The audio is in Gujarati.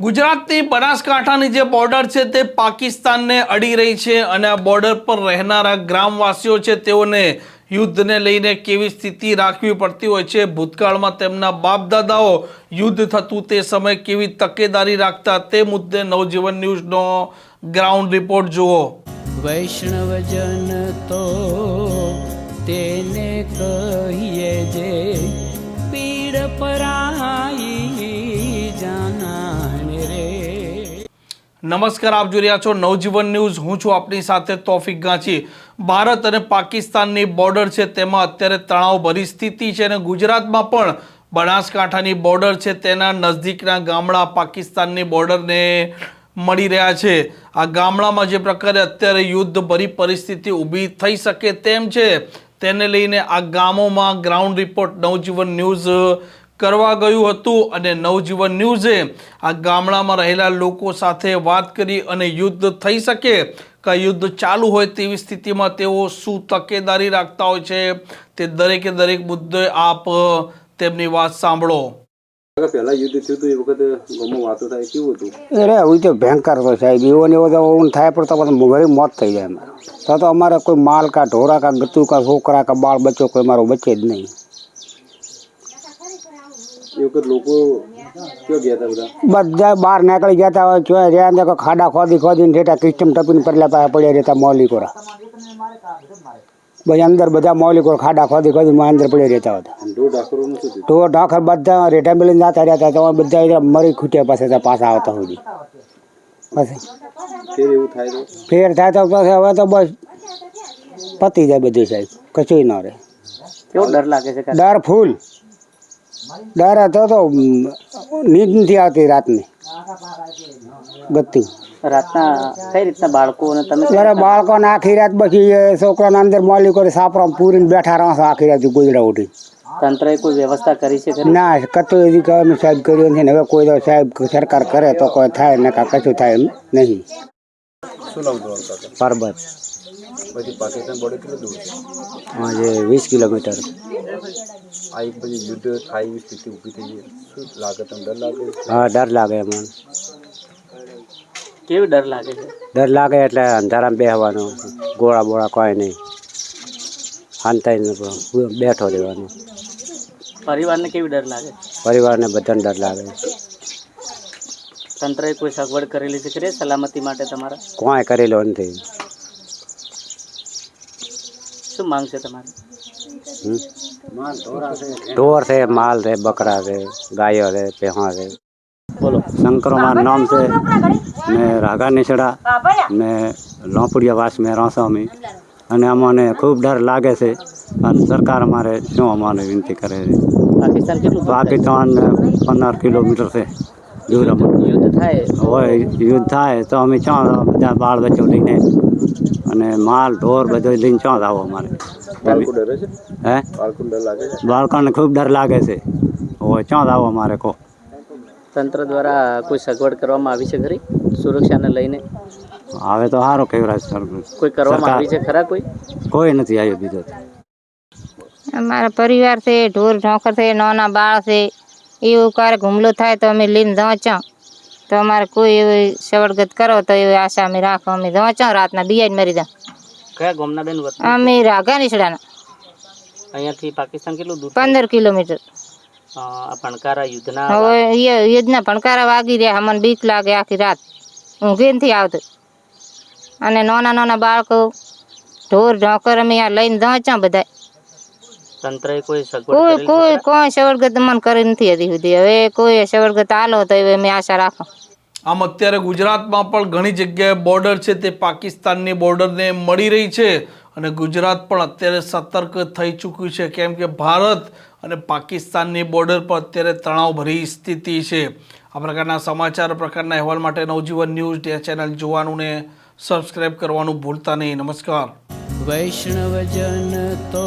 ગુજરાતની બનાસકાંઠાની જે બોર્ડર છે તે પાકિસ્તાનને અડી રહી છે અને આ બોર્ડર પર રહેનારા ગ્રામવાસીઓ છે તેઓને યુદ્ધને લઈને કેવી સ્થિતિ રાખવી પડતી હોય છે? ભૂતકાળમાં તેમના બાપદાદાઓ યુદ્ધ થતું તે સમયે કેવી તકેદારી રાખતા? તે મુદ્દે નવજીવન ન્યૂઝનો ગ્રાઉન્ડ રિપોર્ટ જુઓ. વૈષ્ણવજન તો તેને કહીએ જે પીડ પરાઈ નમસ્કાર, આપ જોઈ રહ્યા છો નવજીવન ન્યૂઝ. હું છું આપની સાથે તોફિક ગાંચી. ભારત અને પાકિસ્તાનની બોર્ડર છે તેમાં અત્યારે તણાવ ભરી સ્થિતિ છે અને ગુજરાતમાં પણ બનાસકાંઠાની બોર્ડર છે તેના નજદીકના ગામડા પાકિસ્તાનની બોર્ડરને મળી રહ્યા છે. આ ગામડામાં જે પ્રકારે અત્યારે યુદ્ધ ભરી પરિસ્થિતિ ઊભી થઈ શકે તેમ છે, તેને લઈને આ ગામોમાં ગ્રાઉન્ડ રિપોર્ટ નવજીવન ન્યૂઝ કરવા ગયું હતું અને નવજીવન ન્યૂઝે આ ગામડામાં રહેલા લોકો સાથે વાત કરી અને યુદ્ધ થઈ શકે કે યુદ્ધ ચાલુ હોય તેવી સ્થિતિમાં તેઓ શું તકેદારી રાખતા હોય છે તે દરેકે દરેક મુદ્દે આપ તેમની વાત સાંભળો. પહેલા યુદ્ધ થયું હતું એ વખતે ગામમાં વાતો થાય કેવું હતું? અરે એવું તો ભયંકર તો સાહેબ. એવો ને એવો તો ઊન થાય પણ તો પછી મોત થઈ જાય અમારે. તો તો અમારે કોઈ માલ કા ઢોરા કા ગતું કા છોકરા કા બાળ બચ્ચો કોઈ મારો બચે જ નહીં. એ વખત લોકો ક્યાં ગયા હતા બધા બધા બહાર નીકળી જતા હોય જોયા રહ્યા ને કોઈ ખાડા ખોદી ખોદીને ઠેઠા કિસ્ટમ ટપીને પડલા પાસે પડ્યા રહેતા મોલિકોરા પછી અંદર બધા મોલિકો ખાડા ખોદી ખોદી અંદર પડ્યા રહેતા હતા અને ઢોર ઢાકરોનું શું થયું ઢોર ઢાંખર બધા રેઠા મિલીને જતા રહ્યા હતા તો બધા અહીંયા મરી ખૂટ્યા પાસે ત્યાં પાછા આવતા સુધી પછી ફેર એવું થાય તો ફેર થાય તો પછી હવે તો બસ પતી જાય બધું સાહેબ કશું ન રહે કેવો ડર લાગે છે ડર ફૂલ ડર હતો તો ઉમ, નીંદ નથી આવતી રાતની ગતિ રાતના કઈ રીતના બાળકો અને તમે ત્યારે બાળકોને આખી રાત પછી એ છોકરાના અંદર મોલિકો સાપરા પૂરીને બેઠા રહો છો આખી રાત ગુજરા ઉઠી તંત્રએ કોઈ વ્યવસ્થા કરી છે ના કતો એવી કહેવાનું સાહેબ કર્યું નથી ને હવે કોઈ તો સાહેબ સરકાર કરે તો કોઈ થાય ને કાં કશું થાય એમ નહીં શું નામ તમારું કાકા પર્વત પછી પાકિસ્તાન બોર્ડર કેટલું દૂર છે? આજે વીસ કિલોમીટર. આ એક પછી યુદ્ધ થાય એવી સ્થિતિ ઊભી થઈ ગઈ શું લાગે તમને? ડર લાગે? હા ડર લાગે મને. કેવી ડર લાગે છે? ડર લાગે એટલે અંધારામાં બેસવાનો ગોળા બોળા કોઈ નહીં. શાંતાઈ બેઠો રહેવાનો. પરિવારને કેવી ડર લાગે? પરિવારને બધાને ડર લાગે. તંત્રએ કોઈ સગવડ કરેલી છે કે સલામતી માટે તમારા? કોઈ કરેલો નથી. શું માંગ છે તમારી? ઢોર છે માલ છે બકરા છે ગાયો છે ભેંસો છે. બોલો શંકરો મારું નામ છે ને રાગા નીચડા ને લોપડિયા વાસ મેં રહો અમે અને અમને ખૂબ ડર લાગે છે અને સરકાર અમારે શું અમારે વિનંતી કરે છે? પાકિસ્તાન કેટલું પંદર કિલોમીટર છે દૂર? યુદ્ધ થાય? હોય યુદ્ધ થાય તો અમે ચાં બધા બાળ બચ્ચો લઈને અને માલ ઢોર બધો લઈને ચો આવો અમારે? હે? બાળકો ડર લાગે છે? બાળકોને ખૂબ ડર લાગે છે. હોય ચો આવો અમારે કહો તંત્ર દ્વારા કોઈ સગવડ કરવામાં આવી છે ખરી? સુરક્ષાને લઈને? હવે તો સારો કહેવાય સર કોઈ કરવામાં આવી છે ખરા કોઈ? કોઈ નથી આવ્યો બીજો તો. અમારા પરિવાર છે ઢોર ઢોકર છે નાના બાળ છે. એવું ક્યારેક હુમલો થાય તો અમે લઈને દોંચા તો અમારે કોઈ એવી સવડગત કરો તો એવી આશા અમે રાખો. અમે વાંચો રાતના બિયાજ મરી દા કયા ગામના બેન અમે રાગા નીસડાના અહીંયાથી પાકિસ્તાન કેટલું દૂર પંદર કિલોમીટર. ભણકારા યુદ્ધના હવે યુદ્ધના ભણકારા વાગી રહ્યા અમને બીક લાગે આખી રાત. ઊંઘે નથી આવતો. અને નાના નાના બાળકો ઢોર ઢોકર અમે લઈને દોંચા બધા. તંત્રએ કોઈ સગવડ કોઈ કોઈ કોઈ સવડગત મન કરી નથી હતી સુધી. હવે કોઈ સવડગત આલો તો હવે મેં આશા રાખો. આમ અત્યારે ગુજરાતમાં પણ ઘણી જગ્યાએ બોર્ડર છે તે પાકિસ્તાનની બોર્ડરને મળી રહી છે અને ગુજરાત પણ અત્યારે સતર્ક થઈ ચૂક્યું છે. કેમ કે ભારત અને પાકિસ્તાનની બોર્ડર પર અત્યારે તણાવભરી સ્થિતિ છે. આ પ્રકારના સમાચાર પ્રકારના અહેવાલ માટે નવજીવન ન્યૂઝ ડે ચેનલ જોવાનું ને સબસ્ક્રાઈબ કરવાનું ભૂલતા નહીં. નમસ્કાર. વૈષ્ણવજન તો